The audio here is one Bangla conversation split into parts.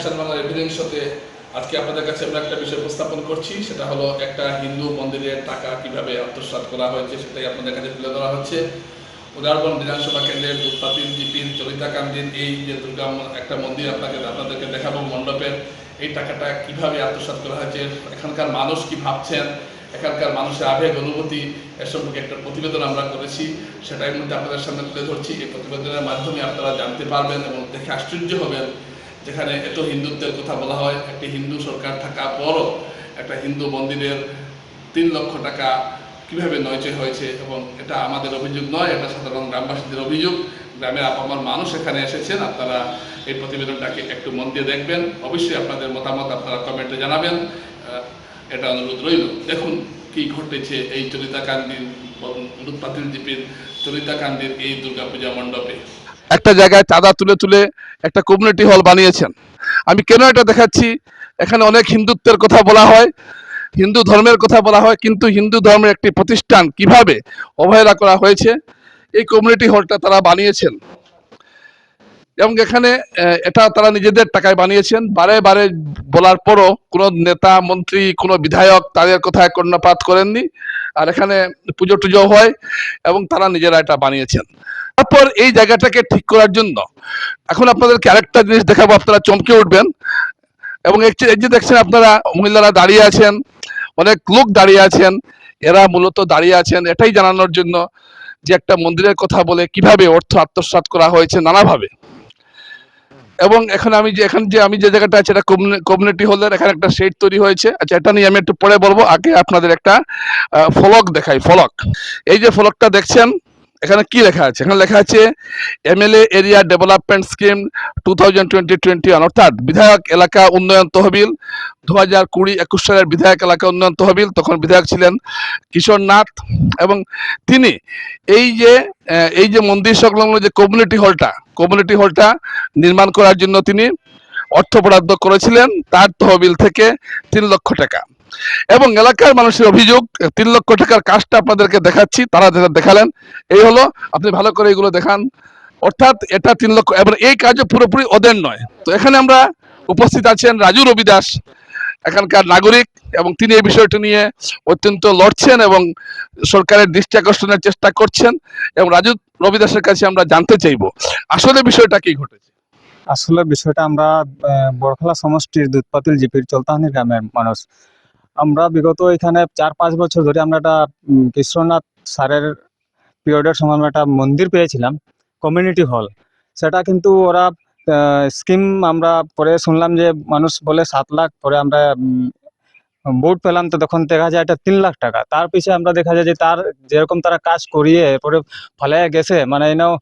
ফ্যাশন বাংলা এভিডেন্স শোতে আজকে আপনাদের কাছে আমরা একটা বিষয় উপস্থাপন করছি, সেটা হলো একটা হিন্দু মন্দিরের টাকা কীভাবে আত্মসাৎ করা হয়েছে সেটাই আপনাদের কাছে তুলে ধরা হচ্ছে। উদাহরণ বিধানসভা কেন্দ্রের দুধপাতিল জিপির চরিতাকান্দির এই যে দুর্গা একটা মন্দির আপনাকে, আপনাদেরকে দেখাবো মণ্ডপের, এই টাকাটা কীভাবে আত্মসাৎ করা হয়েছে, এখানকার মানুষ কি ভাবছেন, এখানকার মানুষের আবেগ, অনুভূতি, এ সম্পর্কে একটা প্রতিবেদন আমরা করেছি, সেটাই মধ্যে আপনাদের সামনে তুলে ধরছি। এই প্রতিবেদনের মাধ্যমে আপনারা জানতে পারবেন এবং দেখে আশ্চর্য হবেন যেখানে এত হিন্দুত্বের কথা বলা হয়, একটি হিন্দু সরকার থাকা পরও একটা হিন্দু মন্দিরের তিন লক্ষ টাকা কীভাবে নয়চয় হয়েছে এবং এটা আমাদের অভিযোগ নয়, এটা সাধারণ গ্রামবাসীদের অভিযোগ। গ্রামের আপামার মানুষ এখানে এসেছেন, আপনারা এই প্রতিবেদনটাকে একটু মন দিয়ে দেখবেন। অবশ্যই আপনাদের মতামত আপনারা কমেন্টে জানাবেন। এটা অনুরোধ রইল। দেখুন কি ঘটেছে এই চরিতাকান্দির উৎপাতিল দ্বীপের চরিতাকান্দির এই দুর্গাপূজা মণ্ডপে। একটা জায়গায় চাঁদা তুলে তুলে একটা কমিউনিটি হল বানিয়েছেন। আমি কেন এটা দেখাচ্ছি? এখানে অনেক হিন্দুত্বের কথা বলা হয়, হিন্দু ধর্মের কথা বলা হয়, কিন্তু হিন্দু ধর্মের একটি প্রতিষ্ঠান কীভাবে অবহেলা করা হয়েছে, এই কমিউনিটি হলটা তারা বানিয়েছেন। এবং এখানে এটা তারা নিজেদের টাকায় বানিয়েছেন। বারে বারে বলার পরও কোনো নেতা, মন্ত্রী, কোনো বিধায়ক তাদের কথায় কর্ণপাত করেননি। আর এখানে পুজো টুজো হয় এবং তারা নিজেরা এটা বানিয়েছেন। তারপর এই জায়গাটাকে ঠিক করার জন্য এখন আপনাদেরকে আরেকটা জিনিস দেখাবো, আপনারা চমকে উঠবেন। এবং এই যে- দেখছেন আপনারা, মহিলারা দাঁড়িয়ে আছেন, অনেক লোক দাঁড়িয়ে আছেন, এরা মূলত দাঁড়িয়ে আছেন এটাই জানানোর জন্য যে একটা মন্দিরের কথা বলে কীভাবে অর্থ আত্মসাৎ করা হয়েছে নানাভাবে। এবং এখন আমি যে, এখন যে, আমি যে জায়গাটা আছে, এটা কমিউনিটি হলের এখানে একটা শেড তৈরি হয়েছে। আচ্ছা এটা নিয়ে আমি একটু পরে বলব। আগে আপনাদের একটা ফলক দেখাই, ফলক। এই যে ফলকটা দেখছেন, এখানে কি লেখা আছে? এখানে লেখা আছে, MLA area development scheme two thousand twenty twenty অর্থাৎ বিধায়ক এলাকা উন্নয়ন তহবিল দু হাজার কুড়ি একুশ সালের বিধায়ক এলাকা উন্নয়ন তহবিল। তখন বিধায়ক ছিলেন কিশোর নাথ এবং তিনি এই যে এই যে মন্দির সংলগ্ন যে কমিউনিটি হলটা কমিউনিটি হলটা নির্মাণ করার জন্য তিনি অর্থ বরাদ্দ করেছিলেন, তার তহবিল থেকে তিন লক্ষ টাকা। এবং এলাকার মানুষের অভিযোগ, তিন লক্ষ টাকার কাজটা আপনাদেরকে দেখাচ্ছি, তারা যেটা দেখালেন, এই হলো, আপনি ভালো করে এগুলো দেখান। অর্থাৎ এটা তিন লক্ষ, এবং এই কাজও পুরোপুরি ওদের নয়। তো এখানে আমরা উপস্থিত আছেন রাজু রবি দাস এখানকার নাগরিক এবং তিনি এই বিষয়টি নিয়ে অত্যন্ত লড়ছেন এবং সরকারের দৃষ্টি আকর্ষণের চেষ্টা করছেন এবং রাজু রবি দাসের কাছে আমরা জানতে চাইব। আসলে বিষয়টা কি ঘটেছে? আসলে বিষয়টা আমরা আহ, বড়খলা সমষ্টির দুধপাতিল জিপির চলতাহানি গ্রামের মানুষ। আমরা বিগত এখানে চার পাঁচ বছর ধরে আমরা একটা কৃষ্ণনাথ স্যারের পিরিয়ডের সময় আমরা একটা মন্দির পেয়েছিলাম কমিউনিটি হল। সেটা কিন্তু ওরা স্কিম আমরা পরে শুনলাম যে মানুষ বলে সাত লাখ পরে আমরা বোর্ড পেলাম তো তখন দেখা যায় এটা তিন লাখ টাকা। তার পিছে আমরা দেখা যায় যে তার যেরকম তারা কাজ করিয়ে পরে ফলে গেছে মানে এনাও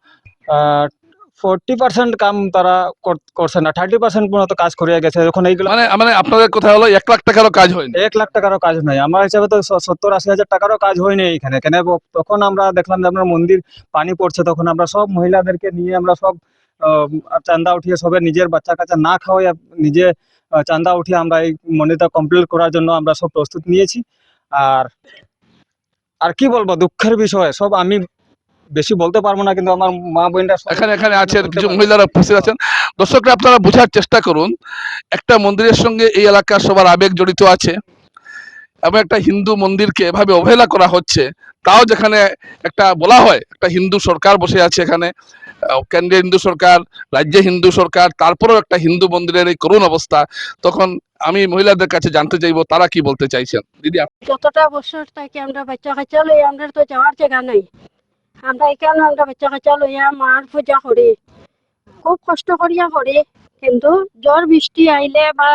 ফোরটি পার্সেন্ট কাম তারা কর- করছে না থার্টি পার্সেন্ট মতো কাজ করিয়ে গেছে। যখন এইগুলো মানে মানে আপনাদের কথা হলো এক লাখ টাকারও কাজ হয়নি। এক লাখ টাকারও কাজ নাই। আমার হিসাবে তো সত্তর আশি হাজার টাকারও কাজ হয়নি এইখানে। কেন তখন আমরা দেখলাম যে আপনার মন্দির পানি পড়ছে তখন আমরা সব মহিলাদেরকে নিয়ে আমরা সব চাঁদা উঠিয়ে সবে নিজের বাচ্চা কাচ্চা না খাওয়াই নিজে চাঁদা উঠিয়ে আমরা এই মন্দিরটা কমপ্লিট করার জন্য আমরা সব প্রস্তুত নিয়েছি। আর আর কি বলব দুঃখের বিষয় সব আমি বেশি বলতে পারব না কিন্তু আমার মা বোনরা এখানে এখানে আছেন বলতে কিছু মহিলারা উপস্থিত আছেন। দর্শকরা আপনারা বোঝার চেষ্টা করুন একটা মন্দিরের সঙ্গে এই এলাকার সবার আবেগ জড়িত আছে। এবং একটা হিন্দু মন্দিরকে এভাবে অবহেলা করা হচ্ছে, তাও যেখানে একটা বলা হয়, একটা হিন্দু সরকার বসে আছে এখানে কেন্দ্রীয় হিন্দু সরকার, রাজ্যে হিন্দু সরকার, তারপরেও একটা হিন্দু মন্দিরের এই করুণ অবস্থা, তখন আমি মহিলাদের কাছে জানতে চাইব, তারা কি বলতে চাইছেন? দিদি যতটা বছর থাকি আমরা বাচ্চা কাচ্চা লই, আমরা তো যাওয়ার জায়গা নাই। আমরা এখানে আমরা বাচ্চা কাচ্চা লইয়া মার পূজা করি। খুব কষ্ট করিয়া করি, কিন্তু জ্বর বৃষ্টি আইলে বা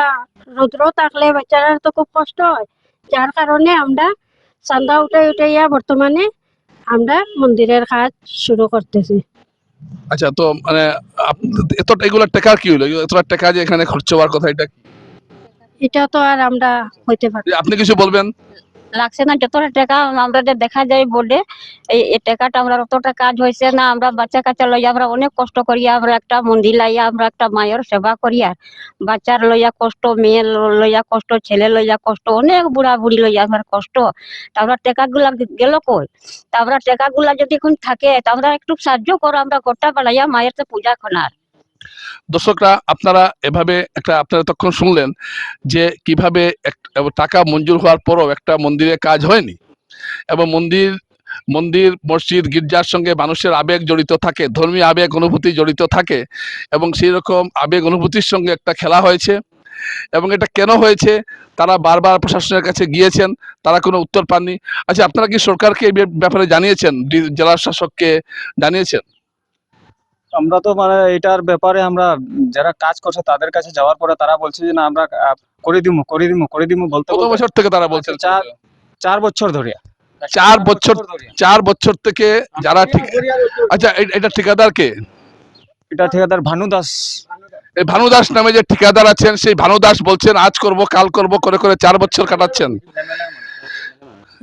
রৌদ্র থাকলে বাচ্চারা তো খুব কষ্ট হয়। যার কারণে আমরা চান্দা উঠাই উঠাইয়া বর্তমানে আমরা মন্দিরের কাজ শুরু করতেছি। আচ্ছা তো মানে এত এগুলো টাকা কি হলো? এতটা টাকা যে এখানে খরচ হওয়ার কথা এটা এটা তো আর আমরা হইতে পারি আপনি কিছু বলবেন? লাগছে না, যতটা টাকা আমরা দেখা যায় বলে, এই টাকাটা আমরা অতটা কাজ হয়েছে না, আমরা বাচ্চা কাচ্চা লইয়া আমরা অনেক কষ্ট করিয়া আমরা একটা মন্দির লাইয়া আমরা একটা মায়ের সেবা করিয়া, বাচ্চার লইয়া কষ্ট, মেয়ে লইয়া কষ্ট, ছেলে লইয়া কষ্ট, অনেক বুড়া বুড়ি লইয়া আমার কষ্ট। তা আমরা গেল কই? তা আমরা যদি এখন থাকে, তা আমরা একটু সাহায্য করো, আমরা গোটা বেলাইয়া মায়ের তো পূজা করার। দর্শকরা, আপনারা এভাবে একটা, আপনারা তখন শুনলেন যে কীভাবে টাকা মঞ্জুর হওয়ার পরও একটা মন্দিরে কাজ হয়নি এবং মন্দির মন্দির, মসজিদ, গির্জার সঙ্গে মানুষের আবেগ জড়িত থাকে, ধর্মীয় আবেগ অনুভূতি জড়িত থাকে এবং সেই রকম আবেগ অনুভূতির সঙ্গে একটা খেলা হয়েছে এবং এটা কেন হয়েছে? তারা বারবার প্রশাসনের কাছে গিয়েছেন, তারা কোনো উত্তর পাননি। আচ্ছা আপনারা কি সরকারকে এই ব্যাপারে জানিয়েছেন? জেলা শাসককে জানিয়েছেন? আমরা তো মানে এটার ব্যাপারে আমরা যারা কাজ করছে তাদের কাছে যাওয়ার পরে তারা বলছে যে না আমরা আহ, করে দিমু করে দিমু করে দিমু বলতে কত বলতে বছর থেকে তারা বলছেন চার- চার বছর ধরে। চার বছর চার বছর থেকে যারা ঠিক আচ্ছা এ- এটা ঠিকাদার কে? এটা ঠিকাদার ভানু দাস। এই ভানু দাস নামে যে ঠিকাদার আছেন সেই ভানু দাস বলছেন আজ করব কাল করব করে করে চার বছর কাটাচ্ছেন।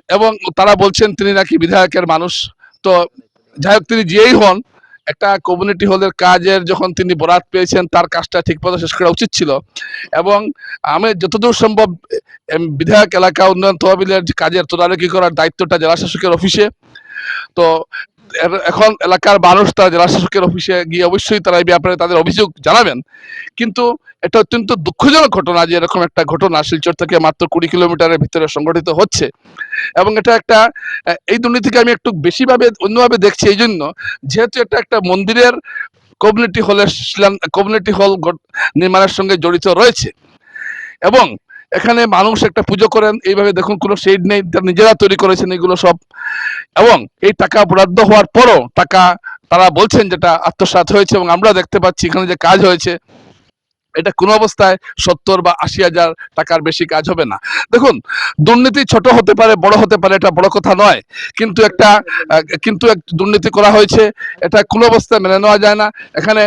এবং তারা বলছেন তিনি নাকি বিধায়কের মানুষ। তো যাই হোক তিনি যেই হন একটা কমিউনিটি হলের কাজের যখন তিনি বরাত পেয়েছেন, তার কাজটা ঠিকমতো শেষ করা উচিত ছিল। এবং আমি যতদূর সম্ভব বিধায়ক এলাকা উন্নয়ন তহবিলের কাজের তদারকি করার দায়িত্বটা জেলা শাসকের অফিসে। তো এখন এলাকার মানুষ তারা জেলা শাসকের অফিসে গিয়ে অবশ্যই তারা এই ব্যাপারে তাদের অভিযোগ জানাবেন। কিন্তু এটা অত্যন্ত দুঃখজনক ঘটনা যে এরকম একটা ঘটনা শিলচর থেকে মাত্র কুড়ি কিলোমিটারের ভিতরে সংগঠিত হচ্ছে। এবং এটা একটা, এই দুর্নীতিকে আমি একটু বেশিভাবে, অন্যভাবে দেখছি এই জন্য যেহেতু এটা একটা মন্দিরের কমিউনিটি হলের কমিউনিটি হল নির্মাণের সঙ্গে জড়িত রয়েছে। এবং এখানে মানুষ একটা পুজো করেন, এইভাবে দেখুন কোনো শেড নেই নিজেরা তৈরি করেছেন এগুলো সব। এবং এই টাকা বরাদ্দ হওয়ার পরও টাকা তারা বলছেন যেটা আত্মসাৎ হয়েছে এবং আমরা দেখতে পাচ্ছি এখানে যে কাজ হয়েছে। এটা কোনো অবস্থায় সত্তর বা আশি হাজার টাকার বেশি কাজ হবে না। দেখুন দুর্নীতি ছোট হতে পারে বড় হতে পারে এটা বড় কথা নয়। কিন্তু একটা কিন্তু এক দুর্নীতি করা হয়েছে এটা কোনো অবস্থায় মেনে নেওয়া যায় না। এখানে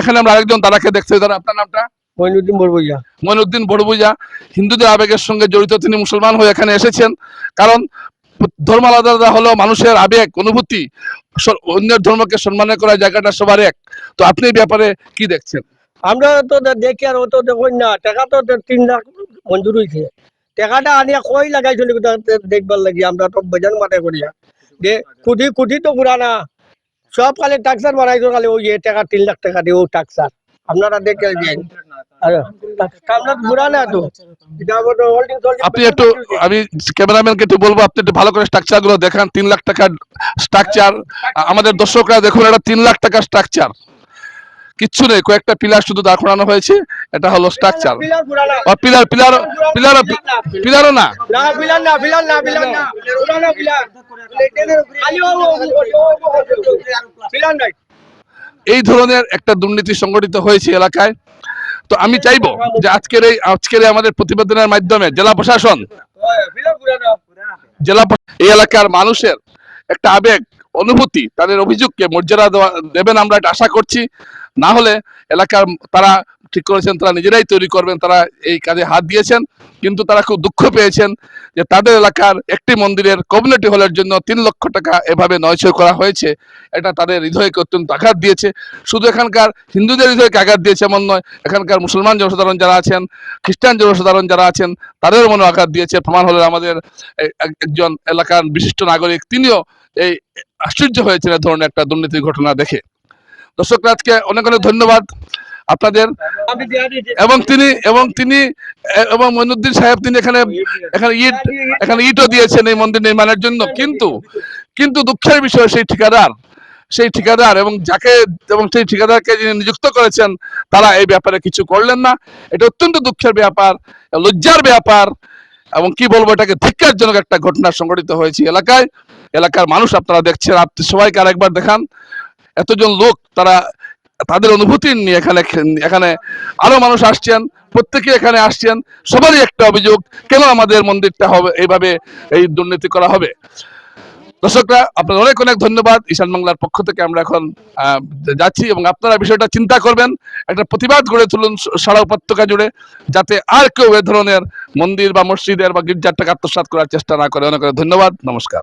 এখানে আমরা আরেকজন দাদাকে দেখতে দাদা আপনার নামটা? মইনুদ্দিন বড়বইয়া মইনুদ্দিন হিন্দুদের আবেগের সঙ্গে জড়িত তিনি মুসলমান হয়ে এখানে এসেছেন। কারণ ধর্ম আলাদা আলাদা হলেও মানুষের আবেগ অনুভূতি অন্যের ধর্মকে সম্মান করার জায়গাটা সবার এক। তো আপনি ব্যাপারে কি দেখছেন? আমরা তো দেখি আর ও তো দেখুন না, টাকা তো তিন লাখ মঞ্জুর হয়েছে টাকাটা আনিয়া কই লাগাইছিল দেখবার লাগি, আমরা তো বেজান মাঠে করিয়া। যে কোটি কোটি তো পুরানা সব খালি টাকসার বানাইছো খালি ওই টাকা, তিন লাখ টাকা দিয়ে ও টাকসার আপনারা দেখে আপনি একটু, আমি বলব, আপনি একটু ভালো করে স্ট্রাকচারগুলো তিন লাখ স্ট্রাকচার আমাদের দর্শকরা দেখুন, এটা তিন লাখ টাকার স্ট্রাকচার কিচ্ছু নেই, কয়েকটা পিলার শুধু দাঁড় করানো হয়েছে, এটা হলো স্ট্রাকচার পিলার পিলার পিলার না। এই ধরনের একটা দুর্নীতি সংগঠিত হয়েছে এলাকায়। তো আমি চাইব যে আজকের এই, আজকের আমাদের প্রতিবেদনের মাধ্যমে জেলা প্রশাসন, জেলা এই এলাকার মানুষের একটা আবেগ, অনুভূতি, তাদের অভিযোগকে মর্যাদা দেওয়া দেবেন আমরা, এটা আশা করছি। না হলে এলাকার তারা ঠিক করেছেন, তারা নিজেরাই তৈরি করবেন, তারা এই কাজে হাত দিয়েছেন। কিন্তু তারা খুব দুঃখ পেয়েছেন যে তাদের এলাকার একটি মন্দিরের কমিউনিটি হলের জন্য তিন লক্ষ টাকা এভাবে নয়ছয় করা হয়েছে। এটা তাদের হৃদয়কে অত্যন্ত আঘাত দিয়েছে। শুধু এখানকার হিন্দুদের হৃদয়কে আঘাত দিয়েছে এমন নয়, এখানকার মুসলমান জনসাধারণ যারা আছেন, খ্রিস্টান জনসাধারণ যারা আছেন, তাদের মনে আঘাত দিয়েছে। প্রমাণ হলে আমাদের এক- একজন এলাকার বিশিষ্ট নাগরিক, তিনিও এই আশ্চর্য হয়েছেন ধরনের একটা দুর্নীতির ঘটনা দেখে। দর্শকরা, আজকে অনেক অনেক ধন্যবাদ আপনাদের। এবং তিনি এবং তিনি, এবং মইনুদ্দিন সাহেব, তিনি এখানে এখানে ইট, এখানে ইটও দিয়েছেন এই মন্দির নির্মাণের জন্য। কিন্তু কিন্তু দুঃখের বিষয় সেই ঠিকাদার সেই ঠিকাদার এবং যাকে, এবং সেই ঠিকাদারকে যিনি নিযুক্ত করেছেন, তারা এই ব্যাপারে কিছু করলেন না। এটা অত্যন্ত দুঃখের ব্যাপার, লজ্জার ব্যাপার, এবং কি বলব, এটাকে ধিক্কারজনক একটা ঘটনা সংঘটিত হয়েছে এলাকায়। এলাকার মানুষ আপনারা দেখছেন আপনি সবাইকে আরেকবার দেখান। এতজন লোক তারা তাদের অনুভূতি নিয়ে এখানে এখানে আরও মানুষ আসছেন, প্রত্যেকে এখানে আসছেন, সবারই একটা অভিযোগ, কেন আমাদের মন্দিরটা হবে, এইভাবে এই দুর্নীতি করা হবে? দর্শকরা, আপনাদের অনেক অনেক ধন্যবাদ। ঈশান বাংলার পক্ষ থেকে আমরা এখন যাচ্ছি এবং আপনারা বিষয়টা চিন্তা করবেন। একটা প্রতিবাদ গড়ে তুলুন সারা উপত্যকা জুড়ে, যাতে আর কেউ এ ধরনের মন্দির বা মসজিদের বা গির্জার টাকা আত্মসাৎ করার চেষ্টা না করে। অনেক অনেক ধন্যবাদ। নমস্কার।